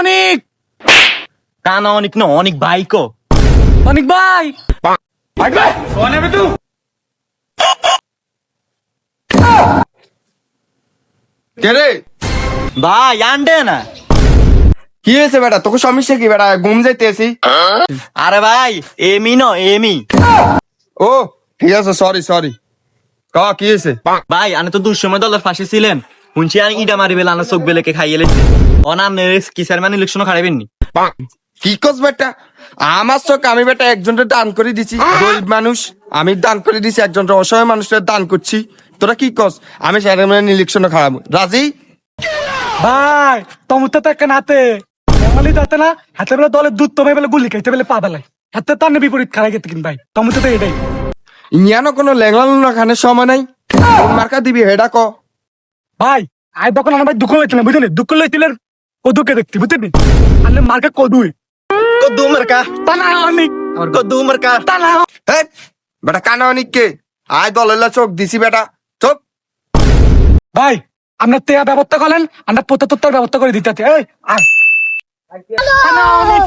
অনেক অনেক না অনেক বাইকো অনেক ভাই! কে রে? ভাই আন্ডে না? কি হয়েছে বেটা? তোকে সমস্যা কি বেটা? ঘুম যাইতেছি। আরে ভাই এমি ন এমি ও ঠিক আছে সরি সরি ক কি হয়েছে? ভাই আনে তো দুঃসময় দলের ফাঁসি ছিলেন। শুনছি আর ইডা মারি বেলা চোখ বেলেকে খাইয়ে লেছি। অনার কিসার মানে ইলেকশনও খারাইবেন নি কি কস বেটা? আমার চোখ আমি বেটা একজনের দান করে দিছি। গরিব মানুষ আমি দান করে দিছি একজনের অসহায় মানুষের দান করছি। তোরা কি কস? আমি সেটা মানে ইলেকশন খারাপ রাজি? ভাই তমুতে তো একটা নাতে। বাঙালি তাতে না হাতে বেলা দলের দুধ তোমায় বেলা গুলি খাইতে বেলে পা বেলায়। হাতে তার না বিপরীত খারাই গেতে কিন ভাই তমুতে তো এটাই। ইয়ানো কোনো লেংলা খানের সময় নাই? কোন মার্কা দিবি হেডা ক। ভাই আয় দোকান আমার ভাই দুঃখ লইছিলেন বুঝলি দুঃখ লইছিলেন ও দুঃখে দেখতি বুঝলি আলে মার্কে কদুই কদ্দু মার্কা? তানা অনেক কদ্দু মার্কা? তানা হেই, বেটা কানা অনিককে আয় দলেলা চোখ দিছি বেটা। চোখ। ভাই আপনার তেয়া ব্যবস্থা করেন আমরা পোতা তোত্তার ব্যবস্থা করে দিতে এই অনেক